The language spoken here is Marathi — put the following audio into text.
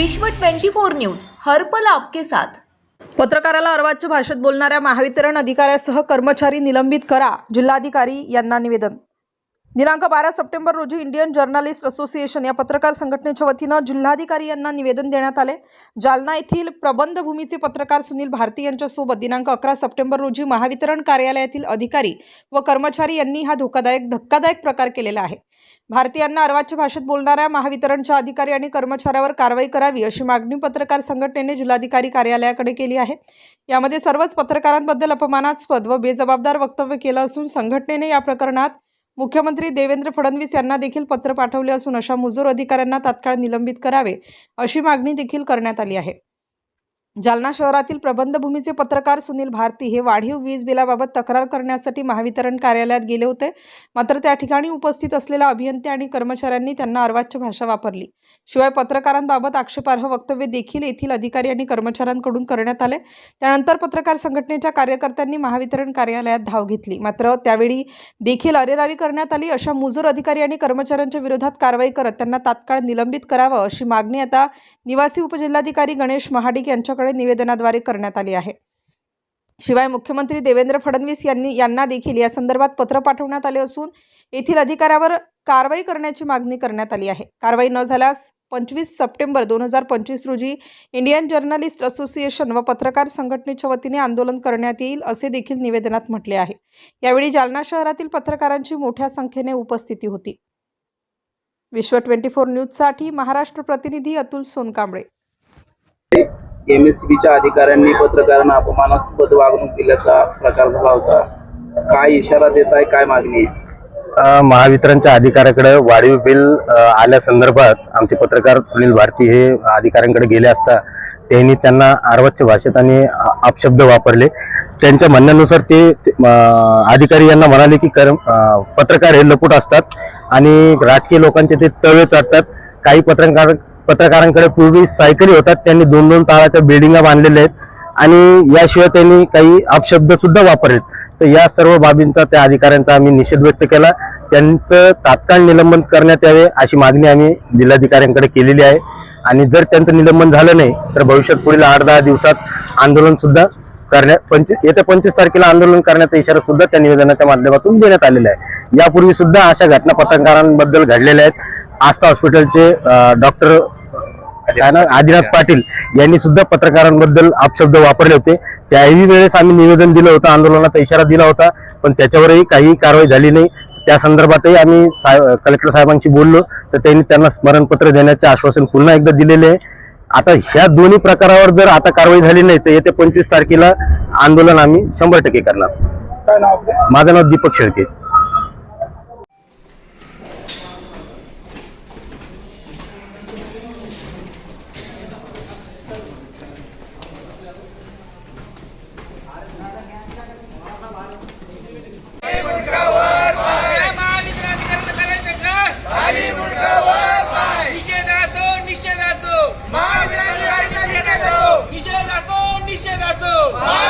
विश्व 24 न्यूज हरपल आपके साथ. पत्रकाराला अर्वाच्य भाषेत बोलणाऱ्या महावितरण अधिकाऱ्यासह कर्मचारी निलंबित करा जिल्हाधिकारी यांना निवेदन. दिनांक बारा सप्टेंबर रोजी इंडियन जर्नलिस्ट असोसिएशन या पत्रकार संघटनेच्या वतीनं जिल्हाधिकारी यांना निवेदन देण्यात आले. जालना येथील प्रबंधभूमीचे पत्रकार सुनील भारती यांच्यासोबत दिनांक अकरा सप्टेंबर रोजी महावितरण कार्यालयातील अधिकारी व कर्मचारी यांनी हा धोकादायक धक्कादायक प्रकार केलेला आहे. भारती यांना अर्वाच्य भाषेत बोलणाऱ्या महावितरणच्या अधिकारी आणि कर्मचाऱ्यावर कारवाई करावी अशी मागणी पत्रकार संघटनेने जिल्हाधिकारी कार्यालयाकडे केली आहे. यामध्ये सर्वच पत्रकारांबद्दल अपमानास्पद व बेजबाबदार वक्तव्य केलं असून संघटनेने या प्रकरणात मुख्यमंत्री देवेंद्र फडणवीस यांना देखील पत्र पाठवले असून अशा मुजोर अधिकाऱ्यांना तात्काळ निलंबित करावे अशी मागणी देखील करण्यात आली आहे. जालना शहरातील प्रबंधभूमीचे पत्रकार सुनील भारती हे वाढीव वीज बिलाबाबत तक्रार करण्यासाठी महावितरण कार्यालयात गेले होते. मात्र त्या ठिकाणी उपस्थित असलेल्या अभियंते आणि कर्मचाऱ्यांनी त्यांना अर्वाच्य भाषा वापरली. शिवाय पत्रकारांबाबत आक्षेपार्ह वक्तव्य देखील येथील अधिकारी आणि कर्मचाऱ्यांकडून करण्यात आले. त्यानंतर पत्रकार संघटनेच्या कार्यकर्त्यांनी महावितरण कार्यालयात धाव घेतली. मात्र त्यावेळी देखील अरेरावी करण्यात आली अशा मुजोर अधिकारी आणि कर्मचाऱ्यांच्या विरोधात कारवाई करत त्यांना तात्काळ निलंबित करावं अशी मागणी आता निवासी उपजिल्हाधिकारी गणेश महाडिक यांच्याकडे निवेदनाद्वारे करण्यात आली आहे. शिवाय मुख्यमंत्री देवेंद्र फडणवीस यांनी यांना देखील या संदर्भात पत्र पाठवण्यात आले असून येथील अधिकाऱ्यावर कारवाई करण्याची मागणी करण्यात आली आहे. कारवाई न झाल्यास पंचवीस सप्टेंबर दोन हजार पंचवीस रोजी इंडियन जर्नलिस्ट असोसिएशन व पत्रकार संघटनेच्या वतीने आंदोलन करण्यात येईल असे देखील निवेदनात म्हटले आहे. यावेळी जालना शहरातील पत्रकारांची मोठ्या संख्येने उपस्थिती होती. विश्व ट्वेंटी फोर न्यूजसाठी महाराष्ट्र प्रतिनिधी अतुल सोनकांबळे. एमएससीबीच्या अधिकाऱ्यांनी पत्रकारांना अपमानास्पद वागणूक दिल्याचा प्रकार झाला होता. काय इशारा देत आहे काय मागणी? आहे महावितरणच्या अधिकाऱ्याकडे वाढीव बिल आल्या संदर्भात आमचे पत्रकार सुनील भारती हे अधिकाऱ्यांकडे गेले असता त्यांनी त्यांना अर्वाच्य भाषेत आणि अपशब्द वापरले. त्यांच्या म्हणण्यानुसार ते अधिकारी यांना म्हणाले की कर पत्रकार हे लपूट असतात आणि राजकीय लोकांचे ते तवे चाटतात. काही पत्रकार पत्रकारांकडे पूर्वी सायकली होतात त्यांनी दोन दोन ताळाच्या बिल्डिंगा बांधलेल्या आहेत आणि याशिवाय त्यांनी काही अपशब्द सुद्धा वापरलेत. तर या सर्व बाबींचा त्या अधिकाऱ्यांचा आम्ही निषेध व्यक्त केला. त्यांचं तात्काळ निलंबन करण्यात यावे अशी मागणी आम्ही जिल्हाधिकाऱ्यांकडे केलेली आहे. आणि जर त्यांचं निलंबन झालं नाही तर भविष्यात पुढील आठ दहा दिवसात आंदोलन सुद्धा करण्या पंचवीस येत्या पंचवीस तारखेला आंदोलन करण्याचा इशारा सुद्धा त्या निवेदनाच्या माध्यमातून देण्यात आलेला आहे. यापूर्वी सुद्धा अशा घटना पत्रकारांबद्दल घडलेल्या आहेत. आस्था हॉस्पिटलचे डॉक्टर आदिनाथ पाटील यांनी सुद्धा पत्रकारांबद्दल अपशब्द वापरले होते. त्याही वेळेस आम्ही निवेदन दिलं होतं आंदोलनाचा इशारा दिला होता पण त्याच्यावरही काही कारवाई झाली नाही. त्या संदर्भातही आम्ही कलेक्टर साहेबांशी बोललो तर त्यांनी त्यांना स्मरणपत्र देण्याचे आश्वासन पुन्हा एकदा दिलेले आहे. आता ह्या दोन्ही प्रकारावर जर आता कारवाई झाली नाही तर येत्या पंचवीस तारखेला आंदोलन आम्ही शंभर टक्के करणार. काय नाव आपलं? दीपक शेळके निषेधातो निषेधातो निषेधातो निषेधातो निलंबन